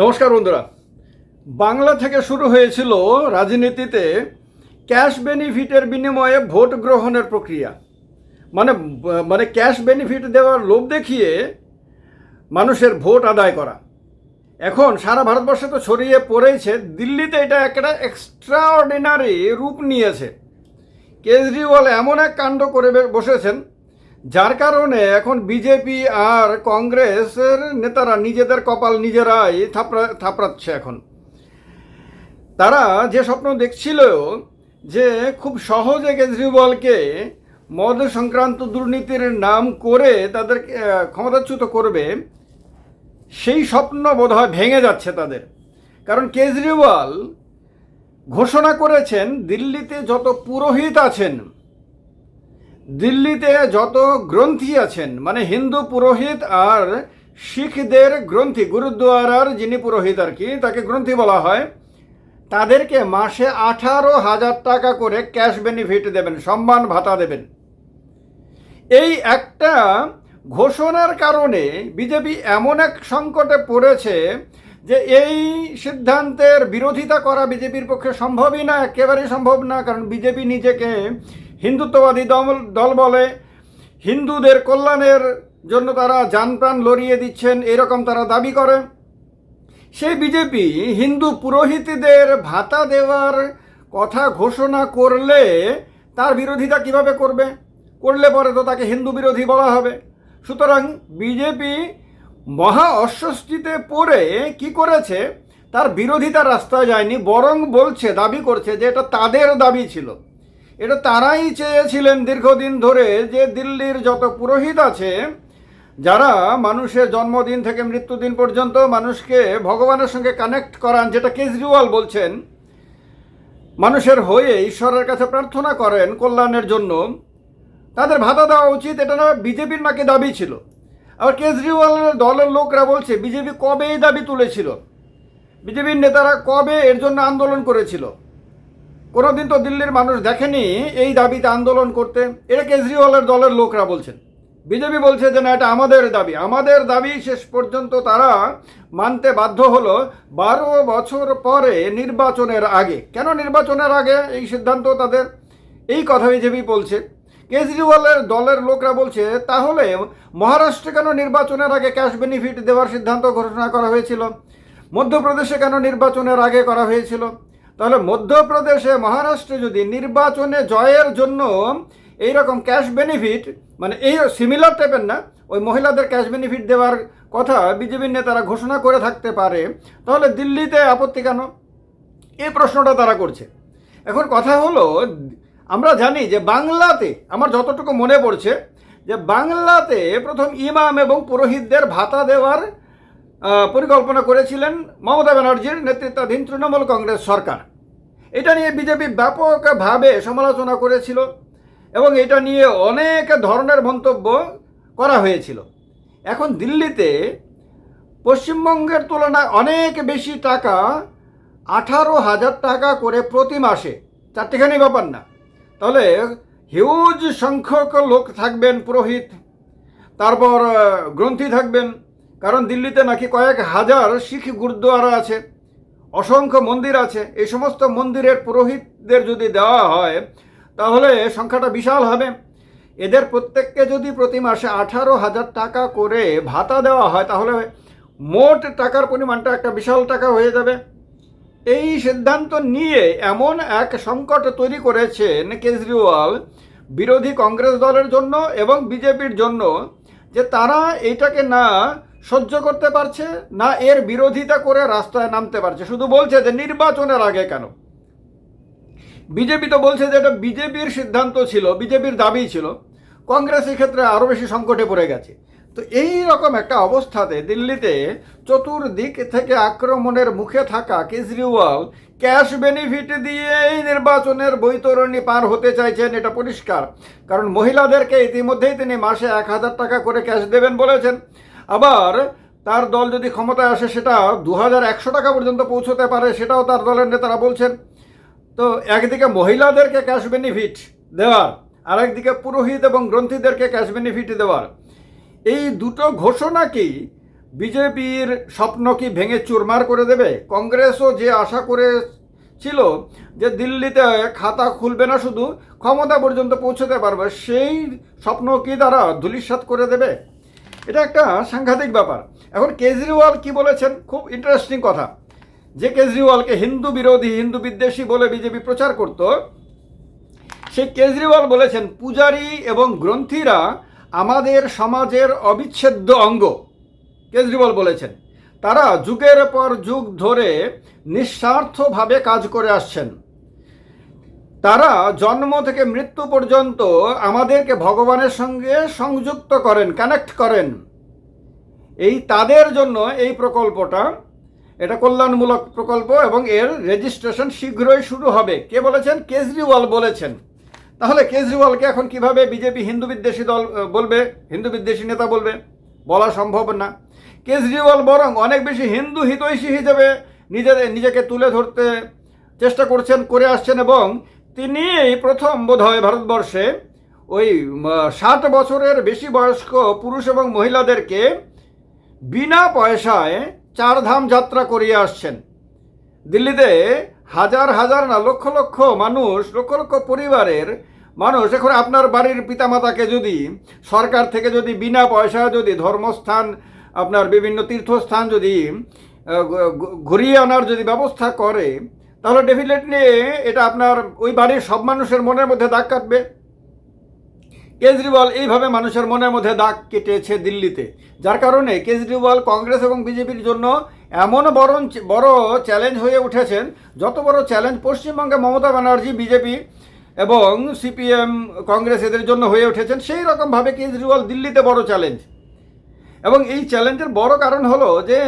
নমস্কার বন্ধুরা। বাংলা থেকে শুরু হয়েছিল রাজনীতিতে ক্যাশ বেনিফিটের বিনিময়ে ভোট গ্রহণের প্রক্রিয়া। মানে মানে ক্যাশ বেনিফিট দেওয়ার লোভ দেখিয়ে মানুষের ভোট আদায় করা। এখন সারা ভারতবর্ষে তো ছড়িয়ে পড়েছে, দিল্লিতে এটা একটা এক্সট্রা অর্ডিনারি রূপ নিয়েছে। কেজরিওয়াল এমন এক কাণ্ড করে বসেছেন যার কারণে এখন বিজেপি আর কংগ্রেসের নেতারা নিজেদের কপাল নিজেরাই থাপড়া থাপড়াচ্ছে এখন। তারা যে স্বপ্ন দেখছিল যে খুব সহজে কেজরিওয়ালকে মদ সংক্রান্ত দুর্নীতির নাম করে তাদেরকে আহ, ক্ষমতাচ্যুত করবে সেই স্বপ্ন বোধহয় ভেঙে যাচ্ছে তাদের। কারণ কেজরিওয়াল ঘোষণা করেছেন দিল্লিতে যত পুরোহিত আছেন দিল্লিতে যত গ্রন্থি আছেন মানে হিন্দু পুরোহিত আর শিখদের গ্রন্থি, গুরুদ্বারার যিনি পুরোহিত আর কি, তাকে গ্রন্থি বলা হয়, তাদেরকে মাসে আঠারো হাজার টাকা করে ক্যাশ বেনিফিট দেবেন, সম্মান ভাতা দেবেন। এই একটা ঘোষণার কারণে বিজেপি এমন এক সংকটে পড়েছে যে এই সিদ্ধান্তের বিরোধিতা করা বিজেপির পক্ষে সম্ভবই না, একেবারেই সম্ভব না, কারণ বিজেপি নিজেকে হিন্দুত্ববাদী দল দল বলে, হিন্দুদের কল্যাণের জন্য তারা যানপ্রাণ লড়িয়ে দিচ্ছেন এরকম তারা দাবি করে। সেই বিজেপি হিন্দু পুরোহিতদের ভাতা দেওয়ার কথা ঘোষণা করলে তার বিরোধিতা কীভাবে করবে? করলে পরে তো তাকে হিন্দু বিরোধী বলা হবে। সুতরাং বিজেপি মহা অস্বস্তিতে পড়ে কি করেছে? তার বিরোধিতা রাস্তায় যায়নি, বরং বলছে, দাবি করছে যে এটা তাদের দাবি ছিল। এটা তারাই চেয়েছিলেন দীর্ঘদিন ধরে যে দিল্লির যত পুরোহিত আছে, যারা মানুষের জন্মদিন থেকে মৃত্যুদিন পর্যন্ত মানুষকে ভগবানের সঙ্গে কানেক্ট করান, যেটা কেজরিওয়াল বলছেন, মানুষের হয়ে ঈশ্বরের কাছে প্রার্থনা করেন কল্যাণের জন্য, তাদের ভাতা দেওয়া উচিত, এটা না বিজেপির নাকি দাবি ছিল? আবার কেজরিওয়ালের দলের লোকরা বলছে, বিজেপি কবে এই দাবি তুলেছিল? বিজেপির নেতারা কবে এর জন্য আন্দোলন করেছিল? কোনোদিন তো দিল্লির মানুষ দেখেনি এই দাবিতে আন্দোলন করতে। এটা কেজরিওয়ালের দলের লোকরা বলছেন। বিজেপি বলছে যে, না, এটা আমাদের দাবি। আমাদের দাবি শেষ পর্যন্ত তারা মানতে বাধ্য হলো বারো বছর পরে নির্বাচনের আগে। কেন নির্বাচনের আগে? এই সিদ্ধান্ত তাদের। এই কথা বিজেপি বলছে। কেজরিওয়ালের দলের লোকরা বলছে, তাহলে মহারাষ্ট্রে কেন নির্বাচনের আগে ক্যাশ বেনিফিট দেওয়ার সিদ্ধান্ত ঘোষণা করা হয়েছিল? মধ্যপ্রদেশে কেন নির্বাচনের আগে করা হয়েছিল? তাহলে মধ্যপ্রদেশে মহারাষ্ট্রে যদি নির্বাচনে জয়ের জন্য এই রকম ক্যাশ বেনিফিট মানে এই সিমিলার টাইপের না, ওই মহিলাদের ক্যাশ বেনিফিট দেওয়ার কথা বিজেপির নেতারা ঘোষণা করে থাকতে পারে, তাহলে দিল্লিতে আপত্তি কেন? এই প্রশ্নটা তারা করছে। এখন কথা হলো, আমরা জানি যে বাংলাতে, আমার যতটুকু মনে পড়ছে, যে বাংলাতে প্রথম ইমাম এবং পুরোহিতদের ভাতা দেওয়ার পরিকল্পনা করেছিলেন মমতা ব্যানার্জির নেতৃত্বাধীন তৃণমূল কংগ্রেস সরকার। এটা নিয়ে বিজেপি ব্যাপকভাবে সমালোচনা করেছিল এবং এটা নিয়ে অনেক ধরনের মন্তব্য করা হয়েছিল। এখন দিল্লিতে পশ্চিমবঙ্গের তুলনায় অনেক বেশি টাকা, আঠারো হাজার টাকা করে প্রতি মাসে, চারটিখানি ব্যাপার না। তাহলে হিউজ সংখ্যক লোক থাকবেন, পুরোহিত, তারপর গ্রন্থি থাকবেন কারণ দিল্লিতে নাকি কয়েক হাজার শিখ গুরুদ্বারা আছে, অসংখ্য মন্দির আছে। এই সমস্ত মন্দিরের পুরোহিতদের যদি দেওয়া হয়, তাহলে সংখ্যাটা বিশাল হবে। এদের প্রত্যেককে যদি প্রতি মাসে আঠারো হাজার টাকা করে ভাতা দেওয়া হয়, তাহলে মোট টাকার পরিমাণটা একটা বিশাল টাকা হয়ে যাবে। এই সিদ্ধান্ত নিয়ে এমন এক সংকট তৈরি করেছেন কেজরিওয়াল বিরোধী কংগ্রেস দলের জন্য এবং বিজেপির জন্য যে তারা এইটাকে না সহ্য করতে পারছে না, এর বিরোধিতা করে রাস্তায় নামতে পারছে। শুধু বলছে যে নির্বাচনের আগে কেন? বিজেপি তো বলছে যে এটা বিজেপির সিদ্ধান্ত ছিল, বিজেপির দাবি ছিল। কংগ্রেস এই ক্ষেত্রে আরও বেশি সংকটে পড়ে গেছে। তো এই রকম একটা অবস্থাতে দিল্লিতে চতুর্দিক থেকে আক্রমণের মুখে থাকা কেজরিওয়াল ক্যাশ বেনিফিট দিয়ে এই নির্বাচনের বৈতরণী পার হতে চাইছেন, এটা পরিষ্কার। কারণ মহিলাদেরকে ইতিমধ্যেই তিনি মাসে এক হাজার টাকা করে ক্যাশ দেবেন বলেছেন। আবার তার দল যদি ক্ষমতায় আসে, সেটা দু হাজার একশো টাকা পর্যন্ত পৌঁছতে পারে, সেটাও তার দলের নেতারা বলছেন। তো একদিকে মহিলাদেরকে ক্যাশ বেনিফিট দেওয়ার আর একদিকে পুরোহিত এবং গ্রন্থিদেরকে ক্যাশ বেনিফিট দেওয়ার। এই দুটো ঘোষণা কি বিজেপির স্বপ্ন কি ভেঙে চুরমার করে দেবে? কংগ্রেসও যে আশা করে ছিল যে দিল্লিতে খাতা খুলবে না শুধু, ক্ষমতা পর্যন্ত পৌঁছতে পারবে, সেই স্বপ্ন কি তারা ধুলিসাৎ করে দেবে? এটা একটা সাংঘাতিক ব্যাপার। এখন কেজরিওয়াল কি বলেছেন? খুব ইন্টারেস্টিং কথা। যে কেজরিওয়ালকে হিন্দু বিরোধী, হিন্দু বিদ্বেষী বলে বিজেপি প্রচার করত সেই কেজরিওয়াল বলেছেন, পূজারী এবং গ্রন্থীরা আমাদের সমাজের অবিচ্ছেদ্য অঙ্গ। কেজরিওয়াল বলেছেন। তারা যুগের পর যুগ ধরে নিঃস্বার্থভাবে কাজ করে আসছেন। তারা জন্ম থেকে মৃত্যু পর্যন্ত আমাদেরকে ভগবানের সঙ্গে সংযুক্ত করেন কানেক্ট করেন। এই তাদের জন্য এই প্রকল্পটা, এটা কল্যাণমূলক প্রকল্প এবং এর রেজিস্ট্রেশন শীঘ্রই শুরু হবে। কে বলেছেন? কেজরিওয়াল বলেছেন। তাহলে কেজরিওয়ালকে এখন কীভাবে বিজেপি হিন্দু বিদ্বেষী দল বলবে? হিন্দু বিদ্বেষী নেতা বলবে? বলা সম্ভব না। কেজরিওয়াল বরং অনেক বেশি হিন্দু হিতৈষী হিসেবে নিজেদের, নিজেকে তুলে ধরতে চেষ্টা করছেন, করে আসছেন এবং তিনি এই প্রথম বোধহয় ভারতবর্ষে ওই ষাট বছরের বেশি বয়স্ক পুরুষ এবং মহিলাদেরকে বিনা পয়সায় চারধাম যাত্রা করিয়ে আসছেন। দিল্লিতে হাজার হাজার না লক্ষ লক্ষ মানুষ, লক্ষ লক্ষ পরিবারের মানুষ, এখন আপনার বাড়ির পিতামাতাকে যদি, সরকার থেকে যদি বিনা পয়সা যদি ধর্মস্থান, আপনার বিভিন্ন তীর্থস্থান যদি ঘুরিয়ে আনার যদি ব্যবস্থা করে তাহলে ডেফিনেটলি এটা আপনার ওই বাড়ির সব মানুষের মনের মধ্যে দাগ কাটবে। কেজরিওয়াল এইভাবে মানুষের মনের মধ্যে দাগ কেটেছে দিল্লিতে। যার কারণে কেজরিওয়াল কংগ্রেস এবং বিজেপির জন্য এমন বড় বড় চ্যালেঞ্জ হয়ে উঠেছেন, যত বড় চ্যালেঞ্জ পশ্চিমবঙ্গে মমতা ব্যানার্জি, বিজেপি এবং সিপিএম কংগ্রেস এদের জন্য হয়ে উঠেছেন, সেই রকমভাবে কেজরিওয়াল দিল্লিতে বড় চ্যালেঞ্জ এবং এই চ্যালেঞ্জের বড় কারণ হলো যে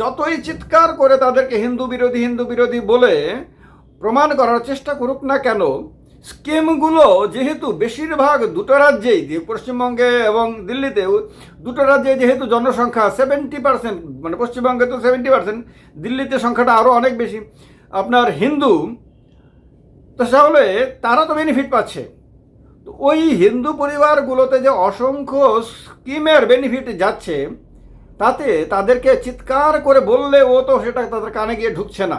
যতই চিৎকার করে তাদেরকে হিন্দু বিরোধী হিন্দু বিরোধী বলে প্রমাণ করার চেষ্টা করুক না কেন, স্কিমগুলো যেহেতু বেশিরভাগ দুটো রাজ্যেই পশ্চিমবঙ্গে এবং দিল্লিতে দুটো রাজ্যে যেহেতু জনসংখ্যা সেভেন্টি পার্সেন্ট মানে পশ্চিমবঙ্গে তো সেভেন্টি পার্সেন্ট দিল্লিতে সংখ্যাটা আরও অনেক বেশি। আপনার হিন্দু, তো তাহলে তারা তো বেনিফিট পাচ্ছে। তো ওই হিন্দু পরিবারগুলোতে যে অসংখ্য স্কিমের বেনিফিট যাচ্ছে তাতে তাদেরকে চিৎকার করে বললে ও তো সেটা তাদের কানে গিয়ে ঢুকছে না।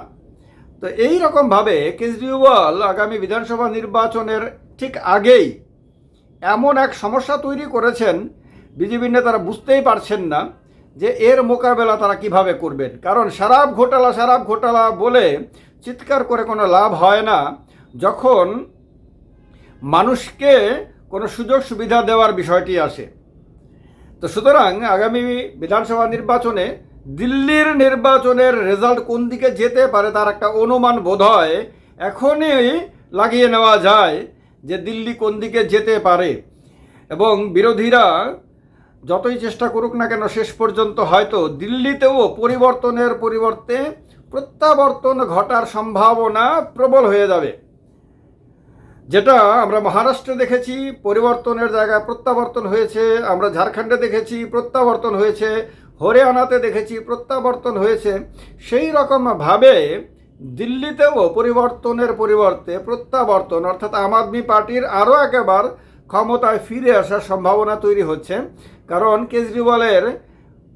তো এই রকমভাবে কেজরিওয়াল আগামী বিধানসভা নির্বাচনের ঠিক আগেই এমন এক সমস্যা তৈরি করেছেন বিজেপি নেতারা বুঝতেই পারছেন না যে এর মোকাবেলা তারা কীভাবে করবেন। কারণ শারাপ ঘোটালা শারাপ ঘোটালা বলে চিৎকার করে কোনো লাভ হয় না, যখন মানুষকে কোনো সুযোগ সুবিধা দেওয়ার বিষয়টি আসে। তো সুতরাং আগামী বিধানসভা নির্বাচনে দিল্লির নির্বাচনের রেজাল্ট কোন দিকে যেতে পারে তার একটা অনুমান বোধ হয় এখনই লাগিয়ে নেওয়া যায় যে দিল্লি কোন দিকে যেতে পারে। এবং বিরোধীরা যতই চেষ্টা করুক না কেন, শেষ পর্যন্ত হয়তো দিল্লিতেও পরিবর্তনের পরিবর্তে প্রত্যাবর্তন ঘটার সম্ভাবনা প্রবল হয়ে যাবে। যেটা আমরা মহারাষ্ট্রে দেখেছি, পরিবর্তনের জায়গায় প্রত্যাবর্তন হয়েছে, আমরা ঝাড়খণ্ডে দেখেছি, প্রত্যাবর্তন হয়েছে, হরিয়ানাতে দেখেছি, প্রত্যাবর্তন হয়েছে। সেই রকমভাবে দিল্লিতেও পরিবর্তনের পরিবর্তে প্রত্যাবর্তন, অর্থাৎ আম আদমি পার্টির আরও একেবার ক্ষমতায় ফিরে আসার সম্ভাবনা তৈরি হচ্ছে। কারণ কেজরিওয়ালের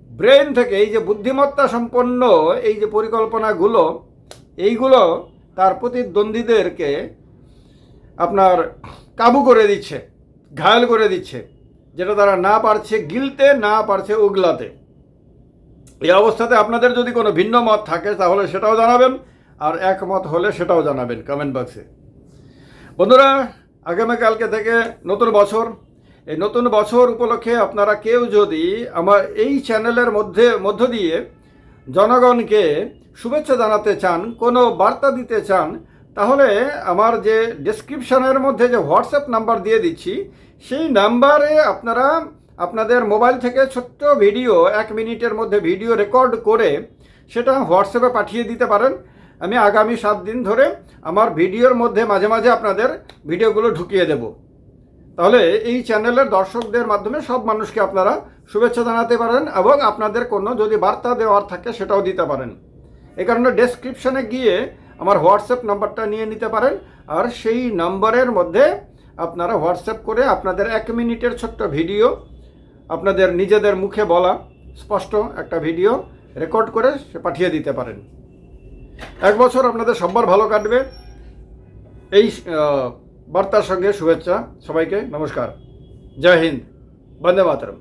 ব্রেন থেকে এই যে বুদ্ধিমত্তা সম্পন্ন এই যে পরিকল্পনাগুলো, এইগুলো তার প্রতিদ্বন্দ্বীদেরকে আপনার কাবু করে দিচ্ছে, ঘায়ল করে দিচ্ছে, যেটা তারা না পারছে গিলতে, না পারছে উগলাতে। এই অবস্থাতে আপনাদের যদি কোনো ভিন্ন মত থাকে, তাহলে সেটাও জানাবেন, আর একমত হলে সেটাও জানাবেন কমেন্ট বক্সে বন্ধুরা, আগামীকালকে থেকে নতুন বছর। এই নতুন বছর উপলক্ষে আপনারা কেউ যদি আমার এই চ্যানেলের মধ্যে, মধ্য দিয়ে জনগণকে শুভেচ্ছা জানাতে চান, কোনো বার্তা দিতে চান তাহলে আমার যে ডেসক্রিপশনের মধ্যে যে হোয়াটসঅ্যাপ নাম্বার দিয়ে দিচ্ছি, সেই নাম্বারে আপনারা আপনাদের মোবাইল থেকে ছোট্ট ভিডিও এক মিনিটের মধ্যে ভিডিও রেকর্ড করে সেটা হোয়াটসঅ্যাপে পাঠিয়ে দিতে পারেন। আমি আগামী সাত দিন ধরে আমার ভিডিওর মধ্যে মাঝে মাঝে আপনাদের ভিডিওগুলো ঢুকিয়ে দেব। তাহলে এই চ্যানেলের দর্শকদের মাধ্যমে সব মানুষকে আপনারা শুভেচ্ছা জানাতে পারেন এবং আপনাদের কোনো যদি বার্তা দেওয়ার থাকে সেটাও দিতে পারেন। এই কারণে ডেসক্রিপশনে গিয়ে আমার হোয়াটসঅ্যাপ নাম্বারটা নিয়ে নিতে পারেন। আর সেই নাম্বারের মধ্যে আপনারা হোয়াটসঅ্যাপ করে আপনাদের এক মিনিটের ছোট্ট ভিডিও, আপনাদের নিজেদের মুখে বলা স্পষ্ট একটা ভিডিও রেকর্ড করে সে পাঠিয়ে দিতে পারেন। এক বছর আপনাদের সব্বার ভালো কাটবে। এই বার্তার সঙ্গে শুভেচ্ছা সবাইকে। নমস্কার। জয় হিন্দ। বন্দে মাতরম।